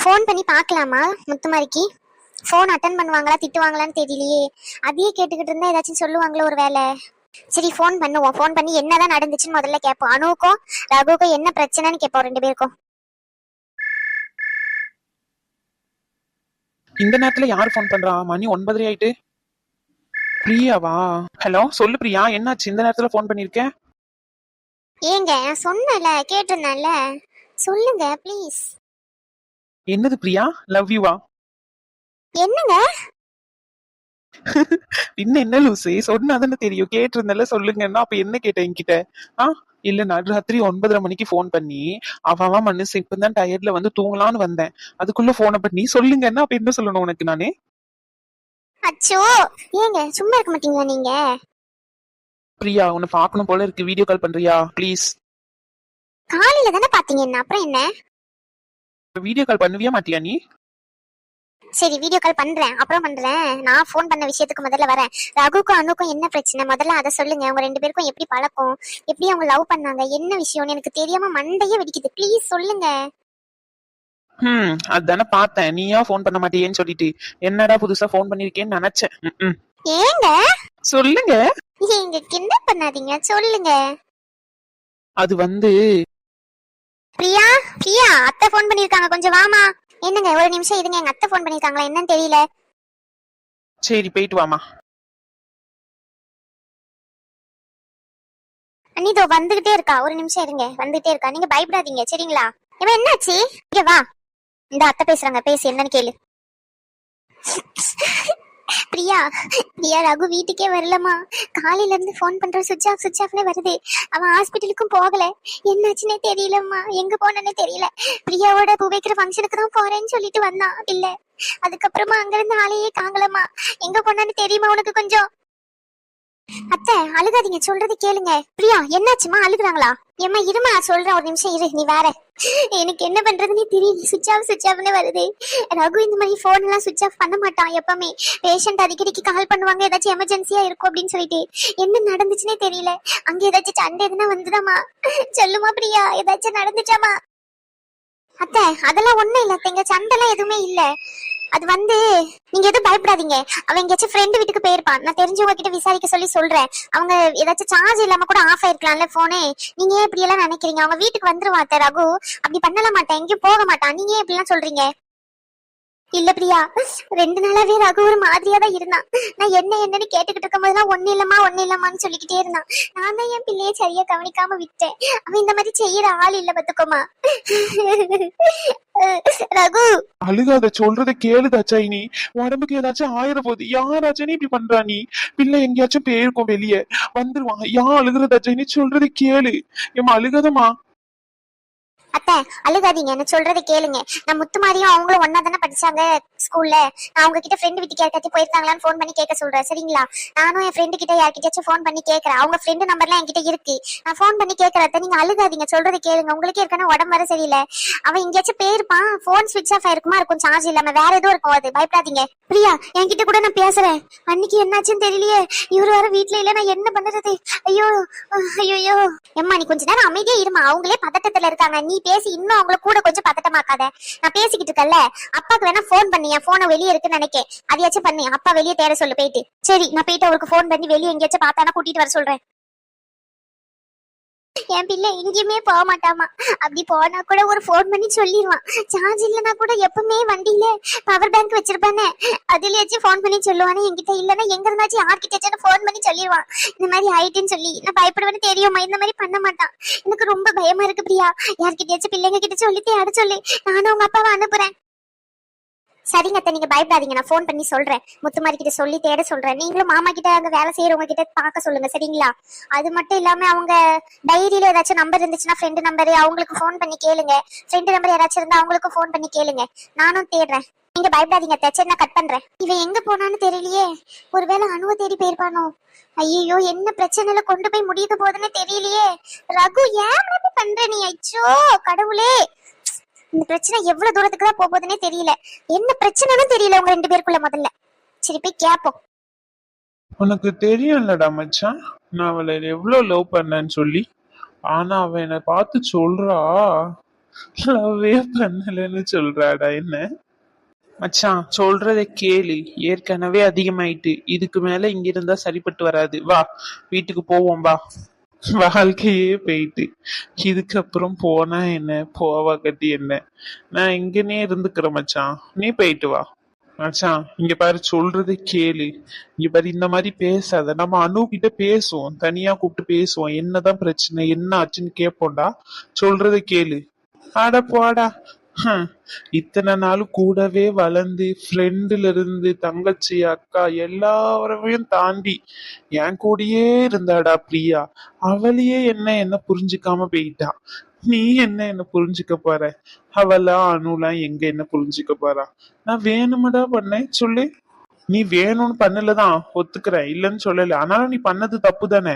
Phone பண்ணி பார்க்கலாமா முத்துமாரிக்கு? Phone attend பண்ணுவாங்களா திட்டுவாங்களான்னு தெரியலையே. அதையே கேட்டுக்கிட்டு இருந்தா ஏதாச்சும் சொல்லுவாங்களோ ஒரு வேலை சரி ஃபோன் பண்ணுவோம். ஃபோன் பண்ணி என்னதான் நடந்துச்சுன்னு முதல்ல கேட்போம். அனுவுக்கும் ரகுவுக்கும் என்ன பிரச்சனைன்னு கேட்போம் ரெண்டு பேருக்கும். இந்த நேரத்துல யார் ஃபோன் பண்றா? மணி ஒன்பதரை ஆயிட்டு. பிரியாவா? ஹலோ சொல்லு பிரியா என்னாச்சு? இந்த நேரத்துல ஃபோன் பண்ணிருக்கேன் ஏங்க நான் சொன்னல கேட்டிருந்தேன்ல. சொல்லுங்க ப்ளீஸ் என்னது பிரியா? லவ் யூவா என்னங்க? இன்னும் என்ன லூசு? சொன்னாதானே தெரியும். கேட்டிருந்தல சொல்லுங்கன்னா அப்ப என்ன கேட்ட என்கிட்ட? ஆ? இல்ல நடுராத்திரி ஒன்பதரை மணிக்கு ஃபோன் பண்ணி அவ அவன் மனுஷன் இப்பதான் டயர்ட்ல வந்து தூங்கலாம்னு வந்தேன். அதுக்குள்ள போனை பண்ணி சொல்லுங்கன்னா அப்ப என்ன சொல்லணும் உனக்கு நானே? அச்சோ! ஏங்க சும்மா இருக்க மாட்டீங்களா நீங்க? பிரியா உன்னை பார்க்கணும் போல இருக்கு. வீடியோ கால் பண்றியா? ப்ளீஸ் காலையில தானே பாத்தீங்க என்ன? அப்புறம் என்ன? வீடியோ கால் பண்ணுவியா மாட்டியா நீ? சரி வீடியோ கால் பண்றேன். அப்புறம் பண்றேன். நான் ஃபோன் பண்ண விஷயத்துக்கு முதல்ல வரேன். ரகுக்கும் அனுக்கும் என்ன பிரச்சனை? முதல்ல அதை சொல்லுங்க. அவங்க ரெண்டு பேருக்கும் எப்படி பழக்கம்? எப்படி அவங்க லவ் பண்ணாங்க? என்ன விஷயம்னு எனக்கு தெரியாம மண்டையே வெடிக்குது. ப்ளீஸ் சொல்லுங்க. ம் அதானே பார்த்தேன். நீயா ஃபோன் பண்ண மாட்டியேன்னு சொல்லிட்டு. என்னடா புதுசா ஃபோன் பண்ணிருக்கேன்னு நினைச்சேன். ஏங்க? சொல்லுங்க. நீங்க கிண்டல் பண்ணாதீங்க. சொல்லுங்க. அது வந்து பிரியா? பிரியா அத்தை ஃபோன் பண்ணிருக்காங்க கொஞ்சம் வாமா என்னங்க ஒரு நிமிஷம் இருங்க. எங்க அத்தை ஃபோன் பண்ணிருக்காங்களா என்னன்னு தெரியல. சரி போயிட்டு வாமா அனிதோ வந்துகிட்டே இருக்கா. ஒரு நிமிஷம் இருங்க. வந்துகிட்டே இருக்கா. நீங்க பயப்படாதீங்க. சரிங்களா? இவன் என்னாச்சு? இங்க வா. இந்த அத்தை பேசுறாங்க. பேசு என்னன்னு கேளு. பிரியா பிரியா ரகு வீட்டுக்கே வரலமா காலையில இருந்து ஃபோன் பண்ற சுவிட்ச் ஆஃப் சுவிட்ச் ஆஃப்னே வருது. அவன் ஹாஸ்பிட்டலுக்கும் போகல. என்னாச்சுன்னே தெரியலம்மா. எங்க போனேன்னு தெரியல. பிரியாவோட பூவைக்கிற ஃபங்க்ஷனுக்கு தான் போறேன்னு சொல்லிட்டு வந்தான் இல்ல அதுக்கப்புறமா அங்க இருந்து ஆளையே காங்கலம்மா எங்க போனான்னு தெரியுமா உனக்கு கொஞ்சம்? அத்தை அழுகாதீங்க. சொல்றது கேளுங்க. பிரியா என்னாச்சுமா அழுகுறாங்களா? ஏம்மா இருமா சொல்றேன் ஒரு நிமிஷம் இரு நீ வேற. எனக்கு என்ன பண்றதுன்னு தெரியல சுவிச் ஆஃப் சுவிச் ஆஃப்னு வருது. ரகு இந்த மாதிரி போன் எல்லாம் சுவிட்ச் ஆஃப் பண்ண மாட்டான் எப்பவுமே. பேஷண்ட் அடிக்கடிக்கு கால் பண்ணுவாங்க ஏதாச்சும் எமர்ஜென்சியா இருக்கும் அப்படின்னு சொல்லிட்டு. என்ன நடந்துச்சுன்னே தெரியல. அங்க ஏதாச்சும் சண்டை எதுனா வந்துதாமா சொல்லுமா பிரியா ஏதாச்சும் நடந்துச்சாமா அத்தை அதெல்லாம் ஒண்ணும் இல்ல அத்தைங்க சண்டைலாம் எதுவுமே இல்ல. அது வந்து நீங்க எதுவும் பயப்படாதீங்க. அவன் எங்கேயாச்சும் ஃப்ரெண்டு வீட்டுக்கு போயிருப்பான் நான் தெரிஞ்சவங்க கிட்ட விசாரிக்க சொல்லி சொல்றேன். அவங்க ஏதாச்சும் சார்ஜ் இல்லாம கூட ஆஃப் ஆயிருக்கலாம்ல போனே நீங்க ஏன் இப்படி எல்லாம் நினைக்கிறீங்க? அவங்க வீட்டுக்கு வந்துருவா ரகு. அப்படி பண்ணல மாட்டேன் எங்கேயும் போக மாட்டான். நீங்க ஏன் இப்படி எல்லாம் சொல்றீங்க? இல்ல பிரியா. ரெண்டு நாளாவே ரகு ஒரு மாதிரியா தான் இருந்தான். நான் என்ன என்னன்னு கேட்டுக்கிட்டு இருக்கும் போதெல்லாம் ஒண்ணு இல்லமா ஒண்ணு இல்லம்மான்னு சொல்லிக்கிட்டே இருந்தான். நான் தான் என் பிள்ளைய சரியா கவனிக்காம விட்டேன். அவன் இந்த மாதிரி செய்யற ஆள் இல்ல பத்துக்கோமா. ரகு. அழுகாத சொல்றத கேளுதா சைனி உடம்புக்கு ஏதாச்சும் ஆயிர போகுது. யாராச்சும் இப்படி பண்றா நீ? பிள்ளை எங்கேயாச்சும் போயிருக்கும் வெளியே. வந்துருவாங்க யான் அழுகுறதா சைனி சொல்றத கேளு. ஏமா அழுகாதமா அத்தை அழுகாதீங்க. நான் சொல்றதை கேளுங்க. நான் முத்துமாரியும் அவங்களும் ஒன்னா தானே படிச்சாங்க ஸ்கூல்ல நான் அவங்க கிட்ட ஃப்ரெண்டு வீட்டுக்கு யார்கிட்டயும் போயிருக்காங்களான்னு ஃபோன் பண்ணி கேட்க சொல்றேன். சரிங்களா? நானும் என் ஃப்ரெண்டு கிட்ட யார்கிட்டயாச்சும் ஃபோன் பண்ணி கேட்கறேன். அவங்க ஃப்ரெண்டு நம்பர்லாம் என்கிட்ட இருக்கு. நான் ஃபோன் பண்ணி கேட்கறத நீங்க அழுகாதீங்க. சொல்றதை கேளுங்க. உங்களுக்கே இருக்கணும் உடம்பு வர சரியில்லை. அவன் எங்கேயாச்சும் போயிருப்பான். ஃபோன் சுவிட்ச் ஆஃப் ஆயிருக்குமா? இருக்கும். சார்ஜ் இல்லாம. வேற எதுவும் இருக்கும் அது. பயப்படாதீங்க. பிரியா என்கிட்ட கூட நான் பேசுறேன். அன்னைக்கு என்னாச்சுன்னு தெரியலையே. இவர் வேற வீட்ல இல்ல. நான் என்ன பண்றது ஐயோ ஐயோ ஐயோ எம்மா நீ கொஞ்ச நேரம் அமைதியே இருமா. அவங்களே பதட்டத்துல இருக்காங்க. நீ பேசி இன்னும் அவங்கள கூட கொஞ்சம் பதட்டமாக்காத. நான் பேசிக்கிட்டு இருக்கல அப்பாக்கு வேணா போன் பண்ணி என் போனை வெளியே இருக்குன்னு நினைக்கேன். அதையாச்சும் பண்ணி அப்பா வெளியே தேட சொல்லு போயிட்டு. சரி நான் போயிட்டு அவருக்கு போன் பண்ணி வெளியே எங்கேயாச்சும் பார்த்தானா கூட்டிட்டு வர சொல்றேன். என் பிள்ளை எங்கேயுமே போக மாட்டாமா. அப்படி போனா கூட ஒரு ஃபோன் பண்ணி சொல்லிடுவான் சார்ஜ் இல்லைனா கூட எப்பவுமே வண்டியில பவர் பேங்க் வச்சிருப்பானே. அதுலயாச்சும் ஃபோன் பண்ணி சொல்லுவானே. என்கிட்ட இல்லைன்னா எங்க இருந்தாச்சும் யார்கிட்டயாச்சும் ஃபோன் பண்ணி சொல்லிடுவான் இந்த மாதிரி ஆயிட்டுன்னு சொல்லி. நான் பயப்படுவேன்னு தெரியுமா? இந்த மாதிரி பண்ண மாட்டான். எனக்கு ரொம்ப பயமா இருக்கு பிரியா. யார்கிட்டயாச்சும் பிள்ளைங்க கிட்ட சொல்லி தேட சொல்லி. நானும் உங்க அப்பாவை அனுப்புறேன். சரிங்க அத்தை நீங்க பயப்படாதீங்க. நான் ஃபோன் பண்ணி சொல்றேன். முத்துமாரி கிட்ட சொல்லி தேட சொல்றேன். நீங்களும் மாமா கிட்ட அங்க வேலை செய்யறவங்க கிட்ட பார்க்க சொல்லுங்க சரிங்களா? அது மட்டும் இல்லாம அவங்க டைரியில ஏதாச்சும் நம்பர் இருந்துச்சுன்னா ஃப்ரெண்டு நம்பர் அவங்களுக்கு ஃபோன் பண்ணி கேளுங்க. ஃப்ரெண்டு நம்பர் யாராச்சும் இருந்தா அவங்களுக்கும் ஃபோன் பண்ணி கேளுங்க. நானும் தேடுறேன். நீங்க பயப்படாதீங்க அத்தை நான் கட் பண்றேன். இவன் எங்க போனான்னு தெரியலையே. ஒருவேளை அணுவை தேடி போயிருப்பானோ? ஐயோ என்ன பிரச்சனையில கொண்டு போய் முடியுது போதுன்னு தெரியலையே. ரகு ஏன் பண்ற நீ? அச்சோ கடவுளே. இந்த பிரச்சனை எவ்வளவு தூரத்துக்கு தான் போகுதுன்னே தெரியல. என்ன பிரச்சனைன்னு தெரியல உங்க ரெண்டு பேருக்குள்ள முதல்ல. சரி போய் கேப்போம். உனக்கு தெரியும்லடா மச்சான் நான் அவளை எவ்வளவு லவ் பண்ணேன்னு சொல்லி. ஆனா அவ என்னை பார்த்து சொல்றா. லவ்வே பண்ணலன்னு சொல்றாடா என்ன? மச்சான் சொல்றத கேளு. ஏற்கனவே அதிகமாயிட்டு இதுக்கு மேல இங்க இருந்தா சரிப்பட்டு வராது. வா வீட்டுக்கு போவோம் வா. வாழ்க்கையே போயிட்டு. இதுக்கப்புறம் போனா என்ன? போவா கட்டி என்ன? நான் இங்கனே இருந்துக்கிறேன் மச்சான். நீ போயிட்டு வா. மச்சான் இங்க பாரு சொல்றது கேளு. இங்க பாரு இந்த மாதிரி பேசாத. நம்ம அனு கிட்ட பேசுவோம். தனியா கூப்பிட்டு பேசுவோம். என்னதான் பிரச்சனை என்ன ஆச்சுன்னு கேட்போம்டா சொல்றதை கேளு. ஆடா போடா. இத்தனை நாள் கூடவே வளர்ந்து ஃப்ரெண்டுல இருந்து தங்கச்சி அக்கா எல்லாரையும் தாண்டி என் கூடயே இருந்தாடா பிரியா. அவளையே என்ன என்ன புரிஞ்சுக்காம போயிட்டா? நீ என்ன என்ன புரிஞ்சுக்க போற? அவளா அனுலாம் எங்க என்ன புரிஞ்சுக்க போறா? நான் வேணுமடா பண்ணேன் சொல்லு. நீ வேணும்னு பண்ணலதான் ஒத்துக்கிறேன். இல்லைன்னு சொல்லல. ஆனாலும் நீ பண்ணது தப்பு தானே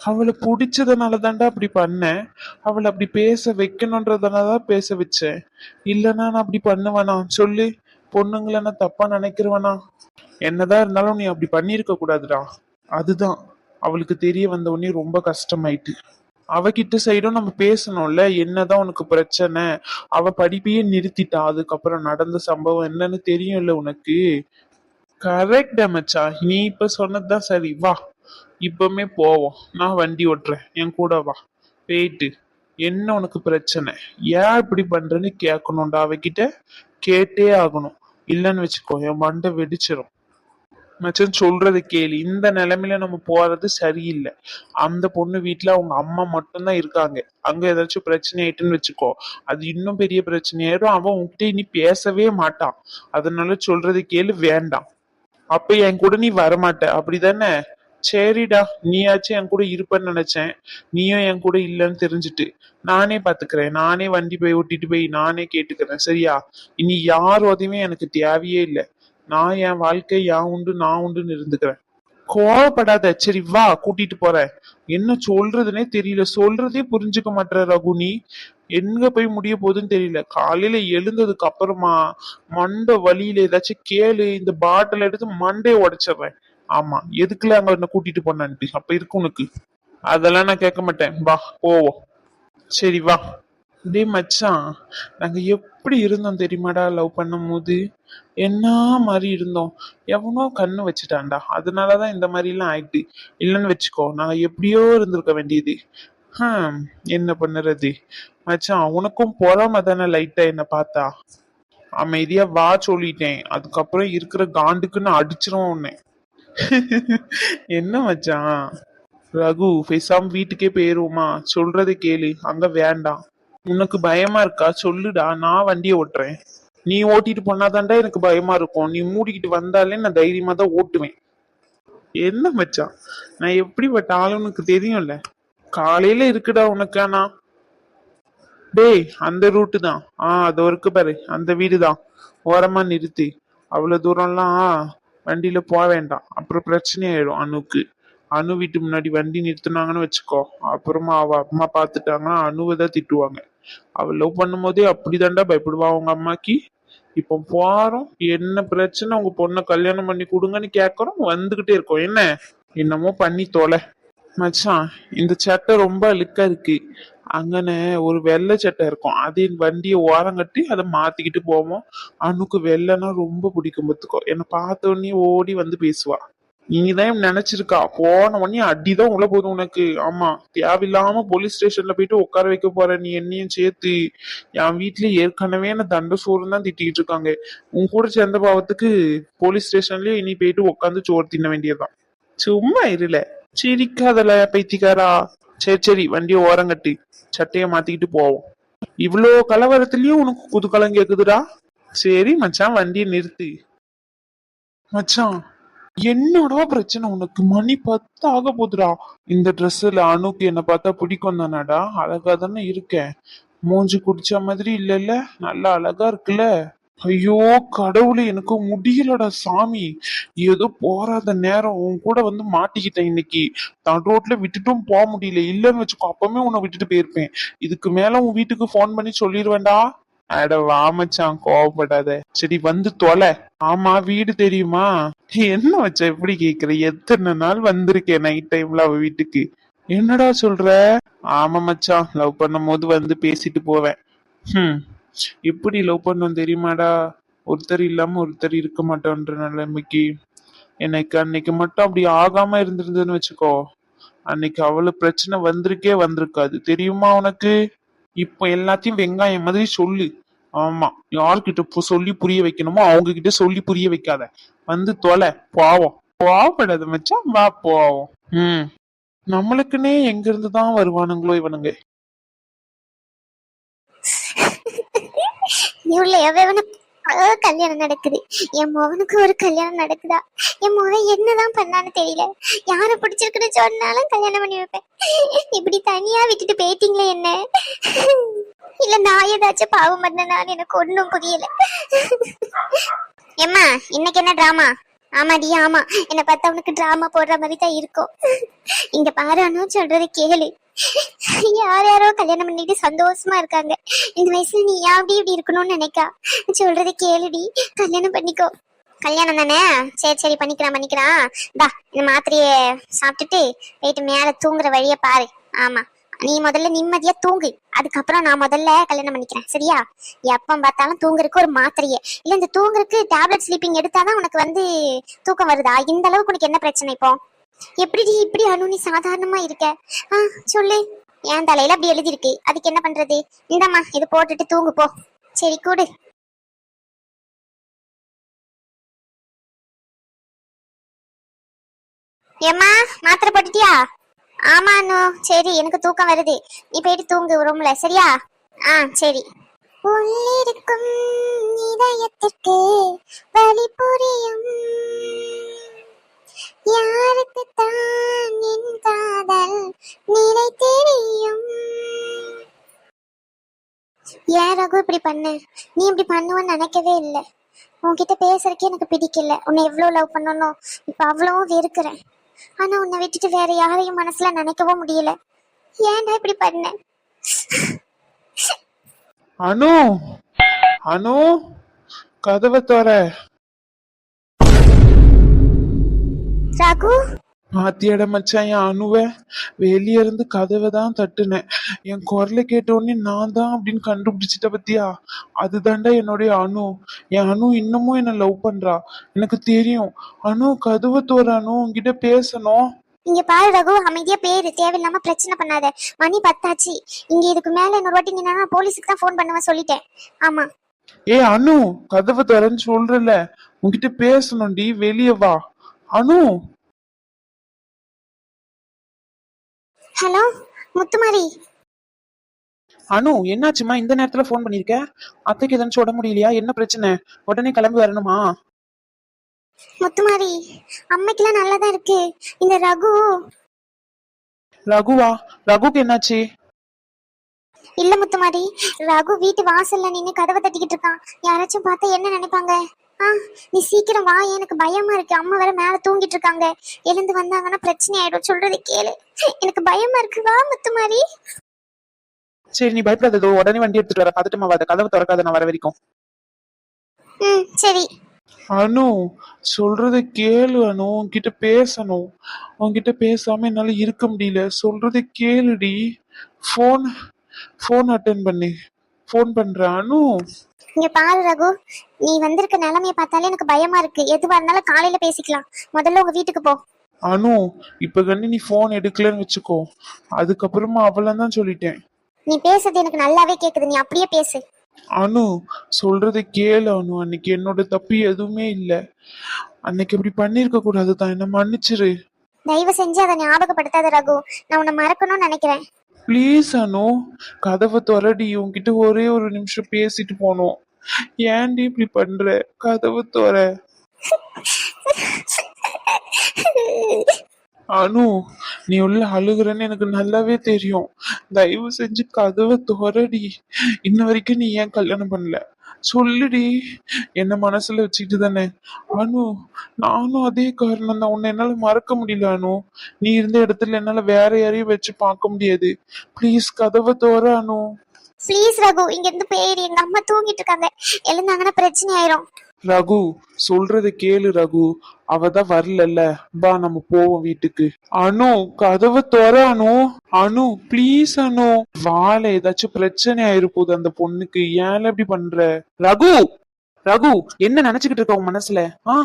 அவளை பிடிச்சதுனால தான்டா அப்படி பண்ணேன். அவளை அப்படி பேச வைக்கணுன்றதுனாலதான் பேச வச்சேன். இல்லைன்னா நான் அப்படி பண்ணுவேனா? சொல்லு. பொண்ணுங்களை நான் தப்பா நினைக்கிறவனா? என்னதான் இருந்தாலும் நீ அப்படி பண்ணியிருக்க கூடாதுடா. அதுதான். அவளுக்கு தெரிய வந்த உடனே ரொம்ப கஷ்டமாயிட்டு. அவகிட்ட சைடும் நம்ம பேசணும்ல. என்னதான் உனக்கு பிரச்சனை? அவ படிப்பையே நிறுத்திட்டா. அதுக்கப்புறம் நடந்த சம்பவம் என்னன்னு தெரியும்ல உனக்கு? கரெக்ட் மச்சா நீ இப்ப சொன்னதுதான் சரி. வா. இப்பவுமே போவோம். நான் வண்டி ஓட்டுறேன். என் கூட வா. போயிட்டு என்ன உனக்கு பிரச்சனை? ஏன் இப்படி பண்றேன்னு கேட்கணும்டா அவகிட்ட? கேட்டே ஆகணும். இல்லைன்னு வச்சுக்கோ என் மண்டை வெடிச்சிடும் மச்சான் சொல்றது கேளு. இந்த நிலைமையில நம்ம போறது சரியில்லை. அந்த பொண்ணு வீட்டுல அவங்க அம்மா மட்டும்தான் இருக்காங்க. அங்க ஏதாச்சும் பிரச்சனை ஆயிட்டுன்னு வச்சுக்கோ. அது இன்னும் பெரிய பிரச்சனையாயிரும் அவன் உன்கிட்ட இனி பேசவே மாட்டான். அதனால சொல்றது கேளு. வேண்டாம். அப்ப என் கூட நீ வரமாட்ட. அப்படிதானே? சரிடா நீயாச்சும் என் கூட இருப்பேன்னு நினைச்சேன். நீயும் என் கூட இல்லைன்னு தெரிஞ்சுட்டு. நானே பாத்துக்கிறேன். நானே வண்டி போய் ஓட்டிட்டு போய் நானே கேட்டுக்கிறேன். சரியா? இனி யார் உதவியும் எனக்கு தேவையே இல்லை. நான் என் வாழ்க்கை யான் உண்டு நான் உண்டுன்னு இருந்துக்கிறேன். கோவப்படாத. சரி வா கூட்டிட்டு போறேன். என்ன சொல்றதுனே தெரியல. சொல்றதே புரிஞ்சுக்க மாட்டேற ரகுனி. எங்க போய் முடிய போகுதுன்னு தெரியல. காலையில எழுந்ததுக்கு அப்புறமா மண்டை வலியில ஏதாச்சும் கேளு இந்த பாட்டில் எடுத்து மண்டையை உடைச்சிடுறேன். ஆமா எதுக்குல அங்க என்ன கூட்டிட்டு போனான்ட்டு அப்ப இருக்கு உனக்கு. அதெல்லாம் நான் கேட்க மாட்டேன். வா போவோம். சரி வா. டேய் மச்சான் நாங்க எப்படி இருந்தோம் தெரியுமாடா லவ் பண்ணும் போது என்ன மாதிரி இருந்தோம்? எவனோ கண்ணு வச்சுட்டான்டா. அதனாலதான் இந்த மாதிரி எல்லாம் ஆயிட்டு. இல்லைன்னு வச்சுக்கோ நாங்க எப்படியோ இருந்திருக்க வேண்டியது. ஹம் என்ன பண்ணுறது? மச்சான் உனக்கும் பொறாம தானே லைட்டா என்ன பார்த்தா? அமைதியா வா சொல்லிட்டேன். அதுக்கப்புறம் இருக்கிற காண்டுக்குன்னு அடிச்சிருவோம் உன்னை. என்ன மச்சான்? ரகு பேசாம வீட்டுக்கே போயிருவோமா? சொல்றதை கேளு. அங்க வேண்டாம் உனக்கு பயமா இருக்கா? சொல்லுடா. நான் வண்டியை ஓட்டுறேன். நீ ஓட்டிட்டு போனாதான்டா எனக்கு பயமா இருக்கும். நீ மூடிக்கிட்டு வந்தாலே நான் தைரியமா தான் ஓட்டுவேன். என்ன மச்சான்? நான் எப்படிப்பட்ட ஆளு உனக்கு தெரியும்ல? காலையில இருக்குடா உனக்கு ஆனா. டேய் அந்த ரூட்டு தான். ஆ அது இருக்கு பாரு. அந்த வீடு தான் ஓரமா நிறுத்தி. அவ்வளவு தூரம்லாம் வண்டியில போக வேண்டாம். அப்புறம் பிரச்சனை ஆயிடும் அணுக்கு அணு வீட்டு முன்னாடி வண்டி நிறுத்தினாங்கன்னு வச்சுக்கோ. அப்புறமா அவ அம்மா பார்த்துட்டாங்கன்னா அணுவை தான் திட்டுவாங்க. அவ லவ் பண்ணும்போதே அப்படிதான்டா பயப்படுவா அவங்க அம்மாக்கு. இப்போ போறோம் என்ன பிரச்சனை? உங்க பொண்ணை கல்யாணம் பண்ணி கொடுங்கன்னு கேட்கறோம். வந்துகிட்டே இருக்கோம். என்ன? என்னமோ பண்ணி தொலை. மச்சான் இந்த சட்டை ரொம்ப அழுக்கா இருக்கு. அங்கனே ஒரு வெள்ளை சட்டை இருக்கும். அது வண்டியை ஓரம் கட்டி அதை மாத்திக்கிட்டு போவோம். அணுக்கு வெள்ளைன்னா ரொம்ப பிடிக்கும் பார்த்துக்கோ. என்னை பார்த்த உடனே ஓடி வந்து பேசுவா. நீதான் நினைச்சிருக்கா. போன உடனே அடிதான் உள்ள போதும் உனக்கு. ஆமா தேவையில்லாம போலீஸ் ஸ்டேஷன்ல போயிட்டு உட்கார வைக்க போற நீ என்னையும் சேர்த்து. என் வீட்லயே ஏற்கனவே என்ன தண்ட சோறு தான் திட்டிக்கிட்டு இருக்காங்க. உன் கூட சேர்ந்த பாவத்துக்கு போலீஸ் ஸ்டேஷன்லயே இனி போயிட்டு உட்காந்து சோறு தின்ன வேண்டியதுதான். சும்மா இருல சிரிக்காதல பைத்தியக்காரா. சரி சரி வண்டியை ஓரங்கட்டி சட்டையை மாத்திக்கிட்டு போவோம். இவ்வளோ கலவரத்துலயும் உனக்கு குதூகலம் கேக்குதுடா? சரி மச்சான் வண்டியை நிறுத்து. மச்சான் என்னடா பிரச்சனை? உனக்கு மணி பத்து ஆக போகுதுடா இந்த ட்ரெஸ்ஸில் அணுக்கு என்னை பார்த்தா பிடிக்கும் தானடா? அழகா தானே இருக்கேன். மூஞ்சி குடிச்ச மாதிரி இல்லைல்ல? நல்லா அழகா இருக்குல்ல? ஐயோ கடவுளே எனக்கு முடியலடா சாமி. ஏதோ போறாத நேரம் உன் கூட வந்து மாட்டிக்கிட்டேன் இன்னைக்கு. தான் ரோட்ல விட்டுட்டும் போக முடியல. இல்லைன்னு வச்சுக்கோ அப்பவுமே உன்னை விட்டுட்டு போயிருப்பேன். இதுக்கு மேல உன் வீட்டுக்கு போன் பண்ணி சொல்லிடுவேண்டா அட வாமச்சான் கோவப்படாத. சரி வந்து தொலை. ஆமா வீடு தெரியுமா? என்ன வச்ச எப்படி கேக்குற? எத்தனை நாள் வந்திருக்கேன் நைட் டைம்ல அவ வீட்டுக்கு? என்னடா சொல்ற? ஆமா மச்சான் லவ் பண்ணும் போது வந்து பேசிட்டு போவேன். ஹம். எப்படி லவ் பண்ணோம் தெரியுமாடா? ஒருத்தர் இல்லாம ஒருத்தர் இருக்க மாட்டோன்ற நிலைமைக்கு. எனக்கு அன்னைக்கு மட்டும் அப்படி ஆகாம இருந்திருந்ததுன்னு வச்சுக்கோ. அன்னைக்கு அவ்வளவு பிரச்சனை வந்திருக்கே வந்திருக்காது. தெரியுமா உனக்கு? இப்ப எல்லாத்தையும் வெங்காயம் மாதிரி சொல்லு. ஆமா யார்கிட்ட பு- சொல்லி புரிய வைக்கணுமோ அவங்க கிட்ட சொல்லி புரிய வைக்காத. வந்து தொலை பாவம். பாவப்படாத மச்சான் வா போவோம். ம். நம்மளுக்குன்னே எங்க இருந்து தான் வருவானுங்களோ இவனுங்க? இவ்வளவு எவனு கல்யாணம் நடக்குது. என் மகனுக்கு ஒரு கல்யாணம் நடக்குதா? என் மகன் என்னதான் பண்ணான்னு தெரியல. யாரை பிடிச்சிருக்குன்னு சொன்னாலும் கல்யாணம் பண்ணி வைப்பேன். இப்படி தனியா விட்டுட்டு போயிட்டீங்களே என்ன? இல்ல நான் ஏதாச்சும் பாவம் பண்ணனான்னு எனக்கு ஒண்ணும் புரியல. எம்மா இன்னைக்கு என்ன டிராமா ஆமாடி ஆமா. என்ன பார்த்தா உனக்கு டிராமா போடுற மாதிரி தான் இருக்கும். இங்க பாரு அனு சொல்றது கேளு. யார் யாரோ கல்யாணம் பண்ணிட்டு சந்தோஷமா இருக்காங்க. இந்த வயசுல நீ ஏன் அப்படி இப்படி இருக்கணும்னு நினைக்கா? சொல்றது கேளுடி. கல்யாணம் பண்ணிக்கோ. கல்யாணம் தானே? சரி சரி பண்ணிக்கிறான் பண்ணிக்கிறான். தா இந்த மாத்திரைய சாப்பிட்டுட்டு போயிட்டு மேல தூங்குற வழிய பாரு. ஆமா. நீ முதல்ல நிம்மதியா தூங்கு. அதுக்கப்புறம் நான் முதல்ல கல்யாணம் பண்ணிக்கிறேன். சரியா? எப்ப பார்த்தாலும் தூங்குறதுக்கு ஒரு மாத்திரையே. இல்ல இந்த தூங்குறதுக்கு டேப்லெட் ஸ்லீப்பிங் எடுத்தாதான் உனக்கு வந்து தூக்கம் வருதா? இந்த அளவுக்கு உனக்கு என்ன பிரச்சனை இப்போ? எப்படிடி இப்படி அனு நீ சாதாரணமா இருக்க? ஆ சொல்லு. என் தலையில அப்படி எழுதிருக்கு அதுக்கு என்ன பண்றது? இந்தம்மா இது போட்டுட்டு தூங்கு போ. சரி கூடு. ஏம்மா மாத்திரை போட்டுட்டியா? ஆமா அனு. சரி எனக்கு தூக்கம் வருது. நீ போயிட்டு தூங்கு ரூம்ல சரியா? ஆ சரி. உள்ளிருக்கும் இதயத்திற்கு வழி புரியும். யாருக்கு தான் என் காதல் நிலை தெரியும்? ஏன் ரகு இப்படி பண்ண? நீ இப்படி பண்ணுவேன்னு நினைக்கவே இல்லை. உன்கிட்ட பேசுறதுக்கே எனக்கு பிடிக்கல. உன்னை எவ்வளோ லவ் பண்ணணும் இப்போ அவ்வளவும் வெறுக்கிறேன். ஆனா உன்னை விட்டுட்டு வேற யாரையும் மனசுல நினைக்கவும் முடியல. ஏன்டா இப்படி பண்ண? அனு! அனு! கதவை தோற. ரகு மாத்தியாட மச்சான் என் அணுவை. வெளிய இருந்து கதவை தான் தட்டுனேன். என் குரலை கேட்ட உடனே நான் தான் அப்படின்னு கண்டுபிடிச்சிட்ட பத்தியா? அதுதான்டா என்னுடைய அணு. என் அணு இன்னமும் என்ன லவ் பண்றா. எனக்கு தெரியும். அனு கதவை தோற அனு உன்கிட்ட பேசணும். இங்க பாரு ரகு அமைதியா பேரு. தேவையில்லாம பிரச்சனை பண்ணாத. மணி பத்தாச்சு. இங்க இதுக்கு மேல இன்னொரு வாட்டி நான் போலீஸுக்கு தான் ஃபோன் பண்ணுவேன் சொல்லிட்டேன். ஆமா. ஏ அனு கதவை தரேன்னு சொல்றல. உன்கிட்ட பேசணும்டி வெளிய வா. அனு. ஹலோ முத்துமாரி. அனு என்னாச்சுமா இந்த நேரத்துல ஃபோன் பண்ணிருக்க? அத்தைக்கு எதாச்சும் உடம்பு முடியலையா? என்ன பிரச்சனை? உடனே கிளம்பி வரணுமா? முத்துமாரி அம்மைக்கெல்லாம் நல்லா தான் இருக்கு. இந்த ரகு. ரகுவா? ரகுக்கு என்னாச்சு? இல்ல முத்துமாரி ரகு வீட்டு வாசல்ல நின்னு கதவை தட்டிக்கிட்டு இருக்கான். யாராச்சும் பார்த்தா என்ன நினைப்பாங்க? ஆ நீ சீக்கிரம் வா எனக்கு பயமா இருக்கு. அம்மா வேற மேல தூங்கிட்டு இருக்காங்க. எழுந்து வந்தாங்கன்னா பிரச்சனை ஆயிடும். சொல்றது கேளு. எனக்கு பயமா இருக்கு. வா முத்துமாரி. சரி நீ பயப்படாத. உடனே வண்டி எடுத்துட்டு வர. பதட்டமா வாத கதவை திறக்காத. நான் வர வரைக்கும். ம் சரி. அனு சொல்றத கேளு அனு. உன்கிட்ட பேசணும். உன்கிட்ட பேசாம என்னால இருக்க முடியல. சொல்றத கேளுடி. ஃபோன் ஃபோன் அட்டன் பண்ணு. ஃபோன் பண்ற அனு இங்க பாரு ரகு நீ வந்திருக்க நிலைமைய பார்த்தாலே எனக்கு பயமா இருக்கு. எதுவா இருந்தாலும் காலையில பேசிக்கலாம். முதல்ல உங்க வீட்டுக்கு போ. அனு இப்ப கண்ணு நீ ஃபோன் எடுக்கலன்னு வச்சுக்கோ. அதுக்கப்புறமா அவ்வளவுதான் சொல்லிட்டேன். நீ பேசுறது எனக்கு நல்லாவே கேக்குது. நீ அப்படியே பேசு. அனு சொல்றத கேளு அனு. அன்னைக்கு என்னோட தப்பு எதுவுமே இல்ல. அன்னைக்கு இப்படி பண்ணிருக்க கூடாது தான் என்ன மன்னிச்சிரு. தயவு செஞ்சு அதை ஞாபகப்படுத்தாத ரகு. நான் உன்னை மறக்கணும்னு நினைக்கிறேன். ப்ளீஸ் அனு கதவை திறடி உன்கிட்ட ஒரே ஒரு நிமிஷம் பேசிட்டு போனோம். ஏன்டி இப்படி பண்ற? கதவை திற அனு நீ உள்ள அழுகுறன்னு எனக்கு நல்லாவே தெரியும். தயவு செஞ்சு கதவை திறடி இன்ன வரைக்கும் நீ ஏன் கல்யாணம் பண்ணல? சொல்லுடி. என்ன மனசுல வச்சுக்கிட்டு தானே. அனு நானும் அதே காரணம் தான். உன்னை என்னால மறக்க முடியல அனு. நீ இருந்த இடத்துல என்னால வேற யாரையும் வச்சு பார்க்க முடியாது. ப்ளீஸ் கதவை தோற அனு. ப்ளீஸ் ரகு இங்க இருந்து போயிரு எங்க அம்மா தூங்கிட்டு இருக்காங்க. எழுந்தாங்கன்னா பிரச்சனை ஆயிரும். ரகு சொல்றத கேளு ரகு. அவ தான் வரலல்ல. பா நம்ம போவோம் வீட்டுக்கு. அனு கதவை தர அனு. அனு ப்ளீஸ் அனு. வாழ ஏதாச்சும் பிரச்சனை ஆயிருப்போகுது அந்த பொண்ணுக்கு. ஏன் இப்படி பண்ற? ரகு! ரகு என்ன நினைச்சுக்கிட்டு இருக்க உன் மனசுல? ஆ?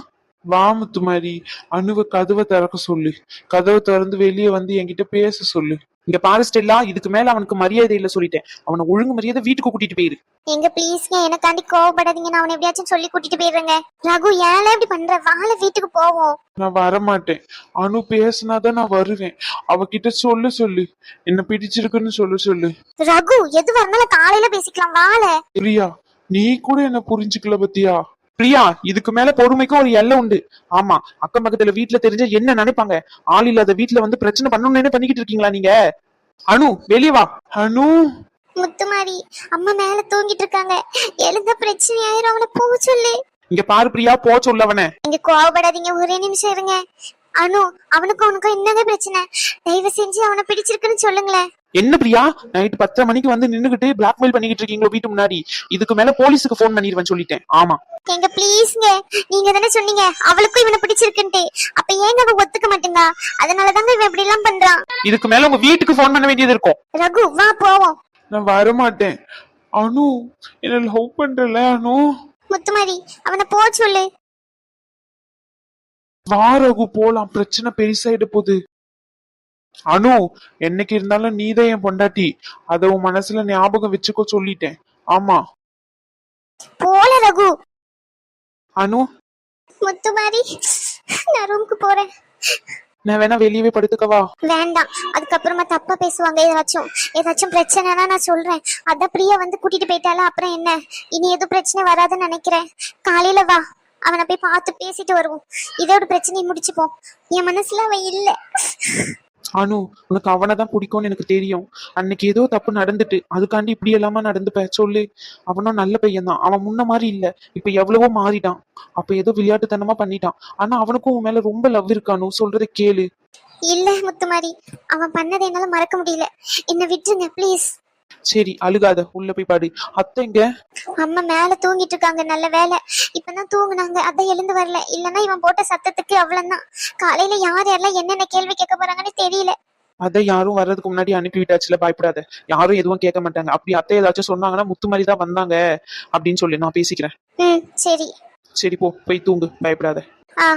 வாமுத்து மாதிரி அணுவ கதவை திறக்க சொல்லு. கதவை திறந்து வெளியே வந்து என்கிட்ட பேச சொல்லு. இங்க பாரு ஸ்டெல்லா இதுக்கு மேல அவனுக்கு மரியாதை இல்ல சொல்லிட்டேன். அவனை ஒழுங்கு மரியாதை வீட்டுக்கு கூட்டிட்டு போயிரு. எங்க ப்ளீஸ்ங்க எனக்காண்டி கோவப்படாதீங்க. நான் அவனை எப்படியாச்சும் சொல்லி கூட்டிட்டு போயிடுறேங்க. ரகு ஏன்ல இப்படி பண்ற? வாழ வீட்டுக்கு போவோம். நான் வரமாட்டேன். அனு பேசினாதான் நான் வருவேன். அவகிட்ட சொல்லு சொல்லு. என்ன பிடிச்சிருக்குன்னு சொல்லு சொல்லு. ரகு எது வரனாலும் காலையில பேசிக்கலாம். வாழ. பிரியா நீ கூட என்ன புரிஞ்சுக்கல பத்தியா? பிரியா இதுக்கு மேல பொறுமைக்கும் ஒரு எல்லை உண்டு. ஆமா அக்கம் பக்கத்துல வீட்டுல தெரிஞ்சா என்ன நினைப்பாங்க? ஆள் இல்லாத வீட்டுல வந்து பிரச்சனை பண்ணணும்னு பண்ணிக்கிட்டு இருக்கீங்களா நீங்க? அனு வெளியே வா. அனு? முத்துமாரி அம்மா மேல தூங்கிட்டு இருக்காங்க. எழுந்த பிரச்சனை ஆயிரும் அவனை போக சொல்லு. இங்க பாரு பிரியா போ சொல்லவன நீங்க கோவப்படாதீங்க ஒரே நிமிஷம் இருங்க. அனு அவனுக்கும் உனக்கும் என்னங்க பிரச்சனை? தயவு செஞ்சு அவனை பிடிச்சிருக்குன்னு சொல்லுங்களேன். என்ன பிரியா? நைட் பத்தரை மணிக்கு வந்து நின்னுகிட்டு பிளாக்மெயில் பண்ணிக்கிட்டு இருக்கீங்களோ வீட்டு முன்னாடி? இதுக்கு மேல போலீஸுக்கு ஃபோன் பண்ணிடுவேன் சொல்லிட்டேன். ஆமா. எங்க ப்ளீஸ்ங்க நீங்க தானே சொன்னீங்க. அவளுக்கும் இவனை பிடிச்சிருக்குன்ட்டு. அப்ப ஏங்க அவ ஒத்துக்க மாட்டேங்கா? அதனாலதாங்க இவன் இப்படி எல்லாம் பண்றான். இதுக்கு மேல உங்க வீட்டுக்கு ஃபோன் பண்ண வேண்டியது இருக்கும். ரகு வா போவோம். நான் வரமாட்டேன். அனு என்ன லவ் பண்றல அனு? முத்துமாரி அவனை போ சொல்லு. வா ரகு போலாம். பிரச்சனை பெருசாயிட போகுது. அனு என்னைக்கு இருந்தாலும் நீதான் என் பொண்டாட்டி. அத உன் மனசுல ஞாபகம் வச்சுக்கோ சொல்லிட்டேன். ஆமா. போல ரகு. அனு? முத்துமாரி நான் ரூமுக்கு போறேன். நான் வேணா வெளியவே படுத்துக்கவா வேண்டாம். அதுக்கப்புறமா தப்பா பேசுவாங்க ஏதாச்சும். ஏதாச்சும் பிரச்சனைனா நான் சொல்றேன். அதான் பிரியா வந்து கூட்டிட்டு போயிட்டாலும் அப்புறம் என்ன? இனி எதுவும் பிரச்சனை வராதுன்னு நினைக்கிறேன். காலையில வா. அவனை போய் பார்த்து பேசிட்டு வருவோம். இதோட பிரச்சனையை முடிச்சுப்போம். என் மனசுல அவன் இல்ல. அனு உனக்கு அவனை தான் பிடிக்கும்னு எனக்கு தெரியும். அன்னைக்கு ஏதோ தப்பு நடந்துட்டு அதுக்காண்டி இப்படி எல்லாமா நடந்துப்ப? சொல்லு. அவனும் நல்ல பையன் தான் அவன் முன்ன மாதிரி இல்ல. இப்ப எவ்வளவோ மாறிட்டான். அப்ப ஏதோ விளையாட்டுத்தனமா பண்ணிட்டான். ஆனா அவனுக்கும் உன் மேல ரொம்ப லவ் இருக்கானு சொல்றதை கேளு. இல்ல முத்துமாரி. அவன் பண்ணதை என்னால மறக்க முடியல. என்ன விட்டுருங்க ப்ளீஸ் சரி அழுகாத. உள்ள போய் பாடு. அத்தை இங்க அம்மா மேல தூங்கிட்டு இருக்காங்க. நல்ல வேலை இப்பதான் தூங்குனாங்க. அதான் எழுந்து வரல. இல்லன்னா இவன் போட்ட சத்தத்துக்கு அவ்வளவுதான். காலையில யார் யாரெல்லாம் என்னென்ன கேள்வி கேட்க போறாங்கன்னு தெரியல. அதை யாரும் வர்றதுக்கு முன்னாடி அனுப்பி விட்டாச்சுல. பயப்படாத. யாரும் எதுவும் கேட்க மாட்டாங்க. அப்படி அத்தை ஏதாச்சும் சொன்னாங்கன்னா முத்து மாதிரி தான் வந்தாங்க அப்படின்னு சொல்லி நான் பேசிக்கிறேன். ம் சரி. சரி போ. போய் தூங்கு. பயப்படாத. ஆ.